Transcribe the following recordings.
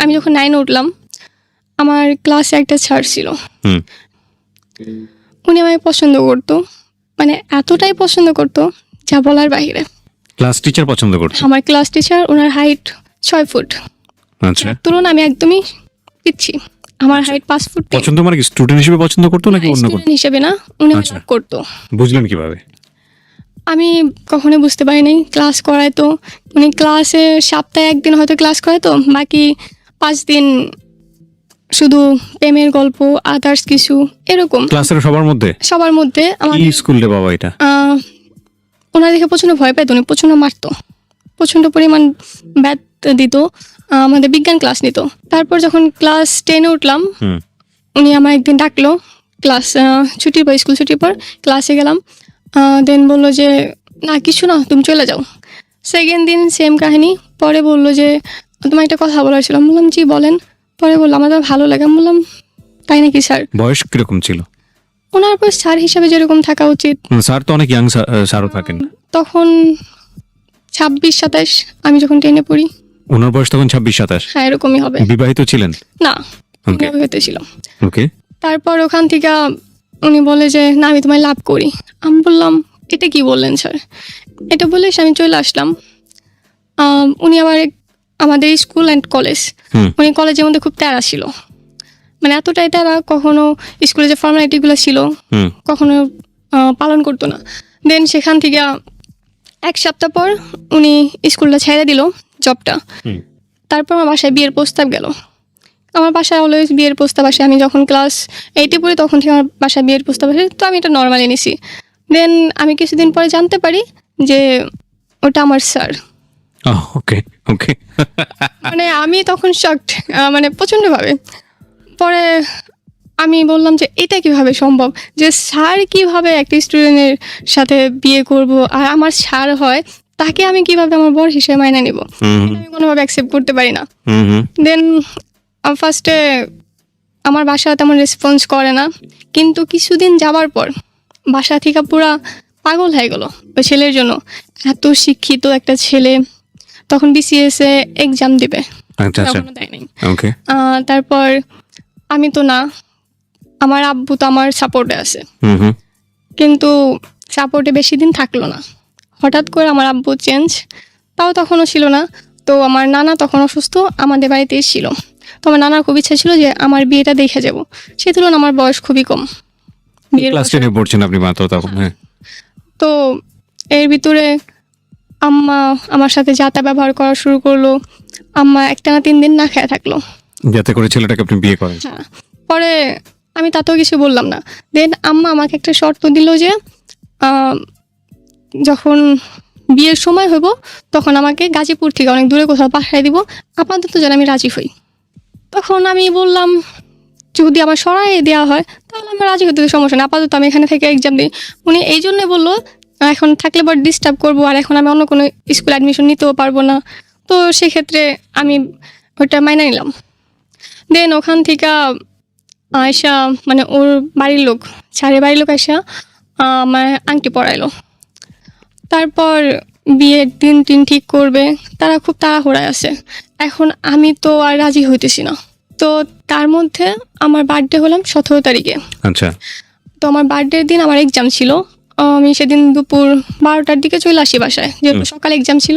আমি যখন নাইনে উঠলাম আমার ক্লাসে একটা স্যার ছিল। হুম। উনি আমায় পছন্দ করতো। মানে এতটাই পছন্দ করতো যা বলার বাইরে ক্লাস টিচার পছন্দ করতো? আমার ক্লাস টিচার ওনার হাইট ছয় ফুট আচ্ছা। তুলনা আমি একদমই পিচ্ছি। আমার হাইট পাঁচ ফুট পছন্দ মানে কি স্টুডেন্ট হিসেবে পছন্দ করতো নাকি অন্য কোনো? হিসেবে না উনি আচ্ছা। করতো। বুঝলেন কীভাবে? আমি কখনো বুঝতে পারিনি ক্লাস করাইতো উনি ক্লাসে সপ্তাহে একদিন হয়তো ক্লাস করাইতো বাকি পাঁচ দিন শুধু প্রেমের গল্প আদার্স কিছু এরকম। ক্লাসের সবার মধ্যে? সবার মধ্যে কি আমাদের স্কুল রে বাবা এটা? ওনার দেখে প্রচণ্ড ভয় পেত উনি প্রচণ্ড মারতো। প্রচণ্ড পরিমাণ ব্যাথ দিত আমাদের বিজ্ঞান ক্লাস নিত। তারপর যখন ক্লাস টেনে উঠলাম উনি আমার একদিন ডাকলো ক্লাস ছুটির পর স্কুল ছুটির পর ক্লাসে গেলাম। দেন বলল যে না কিছু না তুমি চলে যাও। সেকেন্ড দিন সেম কাহিনী পরে বলল যে তোমার একটা কথা বলার ছিল। বললাম জি বলেন। পরে বললাম আমার ভালো লাগে। বললাম তাই নাকি স্যার? বয়স কীরকম ছিল? ওনার পর স্যার হিসাবে যেরকম থাকা উচিত। স্যার তো অনেক ইয়াং স্যারও থাকেন। তখন ছাব্বিশ সাতাশ আমি যখন টেনে পড়ি। ওনার বয়স তখন ছাব্বিশ সাতাশ? হ্যাঁ এরকমই হবে। বিবাহিত ছিলেন? না বিবাহিত হতেছিল ওকে তারপর ওখান থেকে উনি বলে যে না আমি তোমায় লাভ করি। আমি বললাম এটা কি বললেন স্যার? এটা বলে আমি চলে আসলাম। উনি আবার এক- আমাদের স্কুল অ্যান্ড কলেজ উনি কলেজের মধ্যে খুব তেরা ছিল। মানে এতটাই তেরা কখনো স্কুলে যে ফর্মালিটিগুলো ছিল কখনো পালন করতো না। দেন সেখান থেকে এক সপ্তাহ পর উনি স্কুলটা ছেড়ে দিল জবটা। তারপর আমার বাসায় বিয়ের প্রস্তাব গেল। আমার বাসায় অলওয়েজ বিয়ের প্রস্তাব আসে। আমি যখন ক্লাস এইটে পড়ি তখন থেকে আমার বাসায় বিয়ের প্রস্তাব আসে। তো আমি এটা নর্মালি নিছি। দেন আমি কিছুদিন পরে জানতে পারি যে ওটা আমার স্যার ওকে ওকে মানে আমি তখন শকড মানে প্রচণ্ডভাবে। পরে আমি বললাম যে এটা কীভাবে সম্ভব? যে স্যার কীভাবে একটা স্টুডেন্টের সাথে বিয়ে করব? আর আমার স্যার হয় তাকে আমি কীভাবে আমার বর হিসেবে মাইনে নিব? আমি কোনোভাবে অ্যাকসেপ্ট করতে পারি না। দেন ফার্স্টে আমার বাসা তেমন রেসপন্স করে না। কিন্তু কিছুদিন যাওয়ার পর বাসা থেকে পুরা পাগল হয়ে গেলো ওই ছেলের জন্য। এত শিক্ষিত একটা ছেলে। তখন বিসিএস এ এক্সাম দিবে। আচ্ছা আচ্ছা। তখনও ওকে আহ, তারপর আমি তো না আমার আব্বু তো আমার সাপোর্টে আছে। হুম হুম। কিন্তু সাপোর্টে বেশি দিন থাকল না। হঠাৎ করে আমার আব্বু চেঞ্জ তাও তখনও ছিল না। তো আমার নানা তখন অসুস্থ আমাদের বাড়িতেই ছিল। তো আমার নানার খুব ইচ্ছা ছিল যে আমার বিয়েটা দেখে যাব। সে তুলনায় আমার বয়স খুবই কম। বিয়ের ক্লাস বয়স- টেনে পড়ছেন আপনি মাত্র তখন হ্যাঁ। তো এর ভিতরে আম্মা আমার সাথে যাতা ব্যবহার করা শুরু করল। আম্মা একটা না তিন দিন না খেয়ে থাকল। যাতে করে ছেলেটাকে আপনি বিয়ে করেন। হ্যাঁ পরে আমি তাতেও কিছু বললাম না। দেন আম্মা আমাকে একটা শর্ত দিল যে আম, যখন বিয়ের সময় হইব তখন আমাকে গাজীপুর থেকে অনেক দূরে কোথাও পাঠাই দিব। আপাতত যেন আমি রাজি হই। তখন আমি বললাম যদি আমার সরাই দেওয়া হয় তাহলে আমার রাজি হতে সমস্যা না আপাতত আমি এখানে থেকে এক্সাম দিই। উনি এই জন্যে বলল এখন থাকলে পর ডিস্টার্ব করব আর এখন আমি অন্য কোনো স্কুল অ্যাডমিশন নিতেও পারব না। তো সেক্ষেত্রে আমি ওইটা মাইনে নিলাম। দেন ওখান থেকে আয়সা মানে ওর বাড়ির লোক ছাড়ের বাড়ির লোক আয়সা আমার আংটি পরাইলো তারপর বিয়ের দিন টিন ঠিক করবে তারা খুব তাড়াহুড়ায় আছে। এখন আমি তো আর রাজি হইতেছি না। তো তার মধ্যে আমার বার্থডে হলাম সতেরো তারিখে। আচ্ছা। তো আমার বার্থডের দিন আমার এক্সাম ছিল আমি সেদিন দুপুর বারোটার দিকে চলে আসি বাসায়। যেহেতু সকালে এক্সাম ছিল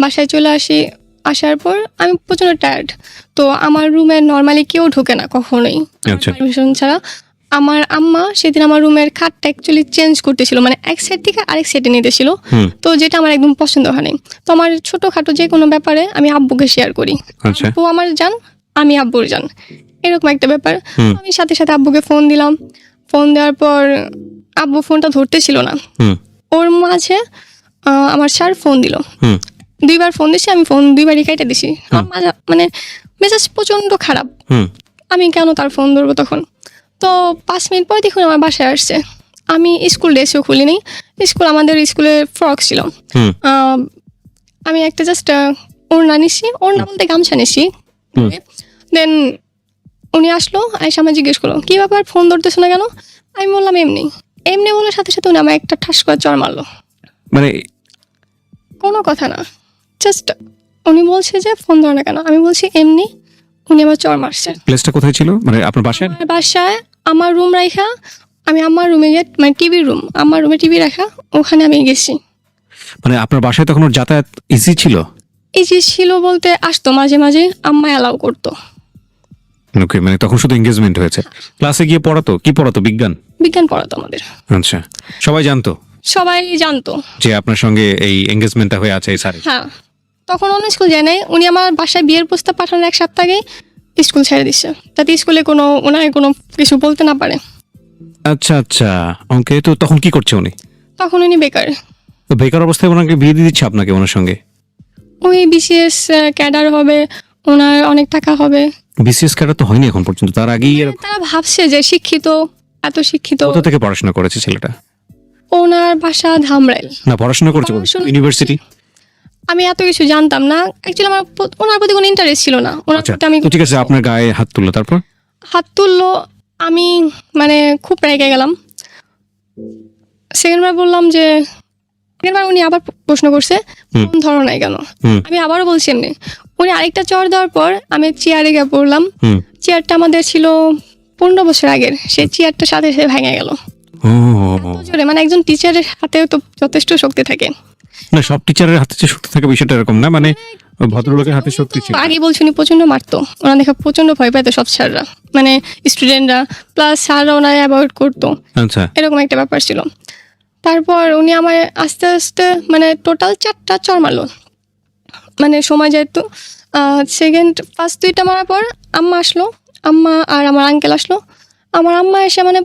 বাসায় চলে আসি আসার পর আমি প্রচণ্ড টায়ার্ড তো আমার রুমে নর্মালি কেউ ঢোকে না কখনোই। আচ্ছা। পারমিশন ছাড়া। আমার আম্মা সেদিন আমার রুমের খাটটা অ্যাকচুয়ালি চেঞ্জ করতেছিল মানে এক সাইড থেকে আরেক সাইডে নিতেছিল। তো যেটা আমার একদম পছন্দ হয়নি। তো আমার ছোটোখাটো যে কোনো ব্যাপারে আমি আব্বুকে শেয়ার করি। আচ্ছা। আব্বু আমার যান আমি আব্বুর যান এরকম একটা ব্যাপার। আমি সাথে সাথে আব্বুকে ফোন দিলাম। ফোন দেওয়ার পর আব্বু ফোনটা ধরতে ছিল না। ওর মাঝে আমার স্যার ফোন দিল। দুইবার ফোন দিছি আমি ফোন দুইবারই কেটে দিছি। আমার মাজা- মানে মেজাজ প্রচণ্ড খারাপ। আমি কেন তার ফোন ধরবো তখন? তো পাঁচ মিনিট পর দেখুন আমার বাসায় আসছে। আমি স্কুল ড্রেসও খুলিনি। স্কুল আমাদের স্কুলে ফ্রক ছিল। আমি একটা জাস্ট ওড়না নিছি। ওড়না বলতে গামছা নিছি। দেন উনি আসলো আইসা আমায় জিজ্ঞেস করল কি ব্যাপার? ফোন ধরতেছো না কেন? আমি বললাম এমনি। এমনি বলার সাথে সাথে উনি আমার একটা ঠাস করে চর মারলো। মানে কোনো কথা না। জাস্ট উনি বলছে যে ফোন ধরো না কেন? আমি বলছি এমনি উনি আমার চর মারছে। প্লেসটা কোথায় ছিল? মানে আপনার বাসায়? আমার বাসায় আমার রুম রাখা আমি আমার রুমে গিয়ে মানে টিভির রুম আমার রুমে টিভি রাখা ওখানে আমি গেছি। মানে আপনার বাসায় তখন ওর যাতায়াত ইজি ছিল? ইজি ছিল বলতে আসতো মাঝে মাঝে আম্মা অ্যালাউ করতো। ওকে মানে তখন শুধু এঙ্গেজমেন্ট হয়েছে। ক্লাসে গিয়ে পড়াতো? কি পড়াতো? বিজ্ঞান? বিজ্ঞান পড়াতো আমাদের। আচ্ছা। সবাই জানতো? সবাই জানতো। যে আপনার সঙ্গে এই এঙ্গেজমেন্টটা হয়ে আছে এই স্যার হ্যাঁ। তখন অন্য স্কুল যায় নাই। উনি আমার বাসায় বিয়ের প্রস্তাব পাঠানোর এক সপ্তাহ আগে স্কুল ছেড়ে দিচ্ছে যাতে স্কুলে কোনো ওনার কোনো কিছু বলতে না পারে। আচ্ছা আচ্ছা। ওকে তো তখন কি করছে উনি? তখন উনি বেকার। তো বেকার অবস্থায় ওনাকে বিয়ে দিয়ে দিচ্ছে আপনাকে ওনার সঙ্গে? ওই বিসিএস ক্যাডার হবে ওনার অনেক টাকা হবে। বিসিএস ক্যাডার তো হয়নি এখন পর্যন্ত। তার আগেই এরকম তারা ভাবছে যে শিক্ষিত এত শিক্ষিত। কোথা থেকে পড়াশোনা করেছে ছেলেটা? ওনার বাসা ধামরাইল। না পড়াশোনা করছে পড়াশোনা- ইউনিভার্সিটি আমি এত কিছু জানতাম না। অ্যাকচুয়ালি আমার ওনার প্রতি কোনো ইন্টারেস্ট ছিল না। ওনার আচ্ছা প্রতি আমি তো ঠিক আছে আপনার গায়ে হাত তুললো তারপর? হাত তুললো আমি মানে খুব রেগে গেলাম। সেকেন্ডবার বললাম যে সেকেন্ডবার উনি আবার প্রশ্ন করছে হুম। ফোন ধরো নাই কেন? হুম। আমি আবারও বলছি এমনি উনি আরেকটা চর দেওয়ার পর আমি চেয়ারে গিয়ে পড়লাম। চেয়ারটা আমাদের ছিল পনেরো বছর আগের। সেই চেয়ারটার সাথে সাথে ভেঙে গেল। জোরে মানে একজন টিচারের হাতেও তো যথেষ্ট শক্তি থাকে। না সব টিচারের হাতে যে শক্তি থাকে বিষয়টা এরকম না মানে ভদ্রলোকের হাতে শক্তি ছিল। আগে বলছি উনি প্রচণ্ড মারতো। ওনার দেখা প্রচণ্ড ভয় পাইতো সব স্যাররা। মানে স্টুডেন্টরা প্লাস স্যাররা ওনার অ্যাভয়েড করতো। আচ্ছা। এরকম একটা ব্যাপার ছিল। তারপর উনি আমার আস্তে আস্তে মানে টোটাল চারটা চর মারলো। মানে সময় যেহেতু সেকেন্ড ফার্স্ট দুইটা মারার পর আম্মা আসলো। আম্মা আর আমার আঙ্কেল আসলো। আমার আম্মা এসে মানে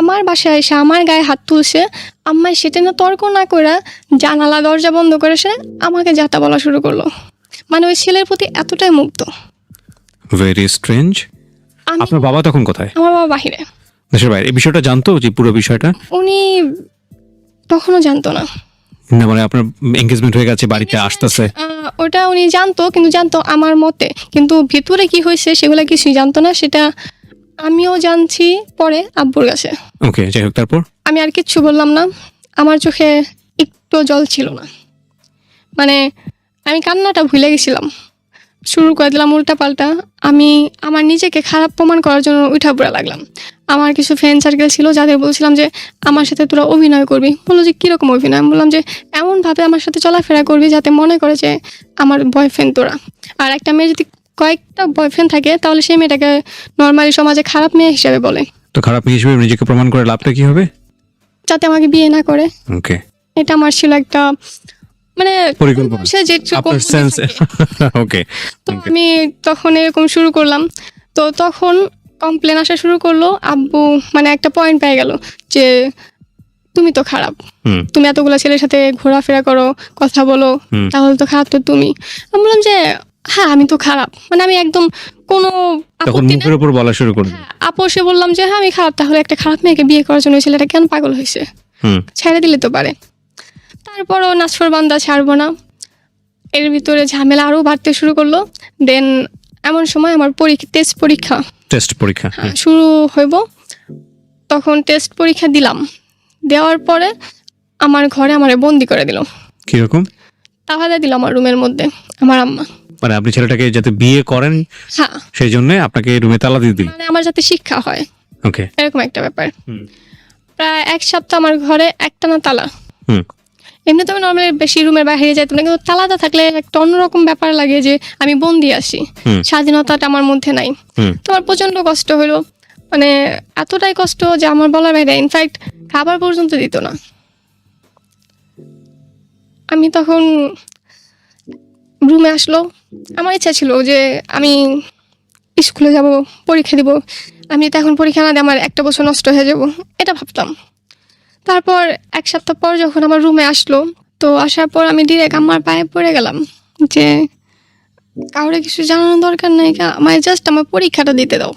আমার বাসায় এসে আমার গায়ে হাত তুলছে। আম্মা সেটা না তর্ক না করে জানালা দরজা বন্ধ করে সে আমাকে যাতা বলা শুরু করল। মানে ওই ছেলের প্রতি এতটাই মুগ্ধ। ভেরি স্ট্রেঞ্জ আপনার বাবা তখন কোথায়? আমার বাবা বাহিরে। দেশের বাইরে এই বিষয়টা জানতো যে পুরো বিষয়টা? উনি তখনও জানতো না। না মানে আপনার এঙ্গেজমেন্ট হয়ে গেছে বাড়িতে আসতেছে। ওটা উনি জানতো কিন্তু জানতো আমার মতে। কিন্তু ভিতরে কি হয়েছে সেগুলো কিছুই জানতো না সেটা আমিও জানছি পরে আব্বুর কাছে। ওকে যাই হোক তারপর? আমি আর কিচ্ছু বললাম না আমার চোখে একটু জল ছিল না। মানে আমি কান্নাটা ভুলে গেছিলাম। শুরু করে দিলাম উল্টা পাল্টা আমি আমার নিজেকে খারাপ প্রমাণ করার জন্য উঠা পড়া লাগলাম। আমার কিছু ফ্রেন্ড সার্কেল ছিল যাদের বলছিলাম যে আমার সাথে তোরা অভিনয় করবি। বলল যে কীরকম অভিনয়? আমি বললাম যে এমনভাবে আমার সাথে চলাফেরা করবি যাতে মনে করে যে আমার বয়ফ্রেন্ড তোরা। আর একটা মেয়ে যদি কয়েকটা বয়ফ্রেন্ড থাকে তাহলে সেই মেয়েটাকে নর্মালি সমাজে খারাপ মেয়ে হিসেবে বলে। তো খারাপ মেয়ে হিসেবে নিজেকে প্রমাণ করে লাভটা কি হবে? যাতে আমাকে বিয়ে না করে। ওকে। এটা আমার ছিল একটা মানে পরিকল্পনা। সে যে ওকে তো আমি তখন এরকম শুরু করলাম। তো তখন কমপ্লেন আসা শুরু করল আব্বু মানে একটা পয়েন্ট পেয়ে গেল যে তুমি তো খারাপ। তুমি এতগুলো ছেলের সাথে ঘোরাফেরা করো কথা বলো তাহলে তো খারাপ তো তুমি। আমি বললাম যে হ্যাঁ আমি তো খারাপ। মানে আমি একদম কোনো তখন মুখের উপর বলা শুরু হ্যাঁ, আপোষে বললাম যে হ্যাঁ আমি খারাপ। তাহলে একটা খারাপ মেয়েকে বিয়ে করার জন্য ছেলেটা কেন পাগল হয়েছে? ছেড়ে দিলে তো পারে। তারপরও নাচফর বান্দা ছাড়বো না। এর ভিতরে ঝামেলা আরও বাড়তে শুরু করল। দেন এমন সময় আমার পরীক্ষা টেস্ট পরীক্ষা। টেস্ট পরীক্ষা। হ্যাঁ, শুরু হইব। তখন টেস্ট পরীক্ষা দিলাম। দেওয়ার পরে আমার ঘরে আমার বন্দি করে দিল। কীরকম? তাহলে দিল আমার রুমের মধ্যে আমার আম্মা। মানে আপনি ছেলেটাকে যাতে বিয়ে করেন হ্যাঁ। সেই জন্য আপনাকে রুমে তালা দিয়ে দিল? মানে আমার যাতে শিক্ষা হয়। ওকে এরকম একটা ব্যাপার। প্রায় এক সপ্তাহ আমার ঘরে একটা না তালা। হুম। এমনি তো আমি নর্মালি বেশি রুমের বাইরে যাইতাম না কিন্তু তালাটা থাকলে একটা অন্যরকম ব্যাপার লাগে যে আমি বন্দি আসি স্বাধীনতাটা আমার মধ্যে নাই। তো আমার প্রচণ্ড কষ্ট হলো মানে এতটাই কষ্ট যে আমার বলার বাইরে ইনফ্যাক্ট খাবার পর্যন্ত দিত না। আমি তখন রুমে আসলো। আমার ইচ্ছা ছিল যে আমি স্কুলে যাব পরীক্ষা দিব। আমি তো এখন পরীক্ষা না দিয়ে আমার একটা বছর নষ্ট হয়ে যাব এটা ভাবতাম। তারপর এক সপ্তাহ পর যখন আমার রুমে আসলো তো আসার পর আমি ডিরেক্ট আমার পায়ে পড়ে গেলাম যে কাউরে কিছু জানানোর দরকার নাই কা আমার জাস্ট আমার পরীক্ষাটা দিতে দাও।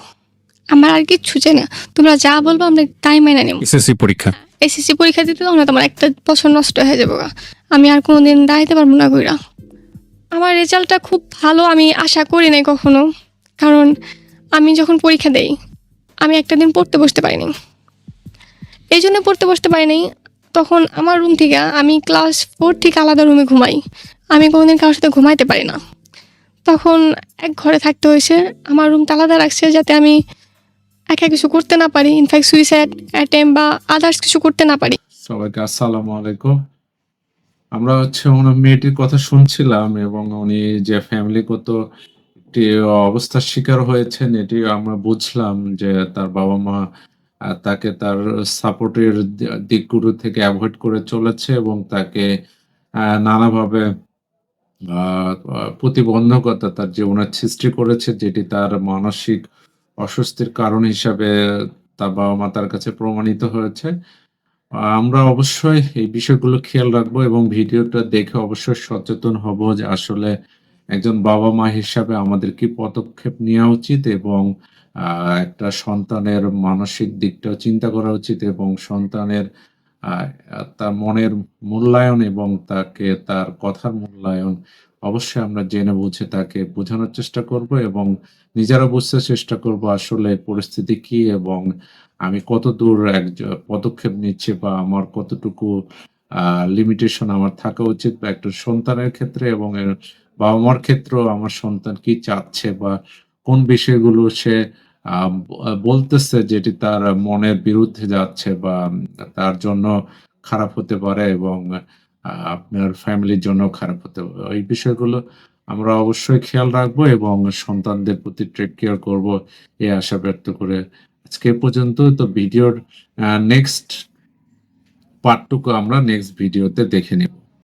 আমার আর কিচ্ছু চাই না। তোমরা যা বলব আমরা তাই মেনে নেব। এসএসসি পরীক্ষা? এসএসসি পরীক্ষা দিতে দাও না তোমার একটা বছর নষ্ট হয়ে যাব আমি আর কোনো দিন দাঁড়াইতে পারব না কইরা। আমার রেজাল্টটা খুব ভালো আমি আশা করি নাই কখনো। কারণ আমি যখন পরীক্ষা দেই আমি একটা দিন পড়তে বসতে পারিনি। এই জন্য পড়তে বসতে পারি পারিনি তখন আমার রুম থেকে আমি ক্লাস ফোর থেকে আলাদা রুমে ঘুমাই। আমি কোনোদিন কারোর সাথে ঘুমাইতে পারি না। তখন এক ঘরে থাকতে হয়েছে। আমার রুম আলাদা রাখছে যাতে আমি একা কিছু করতে না পারি। ইনফ্যাক্ট সুইসাইড অ্যাটেম্প বা আদার্স কিছু করতে না পারি। সবাইকে আসসালামু আলাইকুম। আমরা হচ্ছে ওনার মেয়েটির কথা শুনছিলাম এবং উনি যে ফ্যামিলিগত একটি অবস্থার শিকার হয়েছেন, এটি আমরা বুঝলাম যে তার বাবা মা তাকে তার সাপোর্টের দিকগুলো থেকে অ্যাভয়েড করে চলেছে এবং তাকে নানাভাবে প্রতিবন্ধকতা তার জীবনে সৃষ্টি করেছে, যেটি তার মানসিক অস্বস্তির কারণ হিসাবে তার বাবা মা তার কাছে প্রমাণিত হয়েছে। আমরা অবশ্যই এই বিষয়গুলো খেয়াল রাখব এবং ভিডিওটা দেখে অবশ্যই সচেতন হব যে আসলে একজন বাবা মা হিসাবে আমাদের কি পদক্ষেপ নেওয়া উচিত এবং একটা সন্তানের মানসিক দিকটাও চিন্তা করা উচিত এবং সন্তানের তার মনের মূল্যায়ন এবং তাকে তার কথার মূল্যায়ন অবশ্যই আমরা জেনে বুঝে তাকে বোঝানোর চেষ্টা করব এবং নিজেরা বুঝতে চেষ্টা করব আসলে পরিস্থিতি কি এবং আমি কত দূর এক পদক্ষেপ নিচ্ছি বা আমার কতটুকু লিমিটেশন আমার থাকা উচিত বা একটা সন্তানের ক্ষেত্রে এবং এর বাবা মার ক্ষেত্রেও আমার সন্তান কি চাচ্ছে বা কোন বিষয়গুলো সে বলতেছে যেটি তার মনের বিরুদ্ধে যাচ্ছে বা তার জন্য খারাপ হতে পারে এবং আপনার ফ্যামিলির জন্য খারাপ হতে পারে। এই বিষয়গুলো আমরা অবশ্যই খেয়াল রাখব এবং সন্তানদের প্রতি টেক কেয়ার করব। এই আশা ব্যক্ত করে আজকে পর্যন্ত তো ভিডিওর নেক্সট পার্টটুকু আমরা নেক্সট ভিডিওতে দেখে নেব।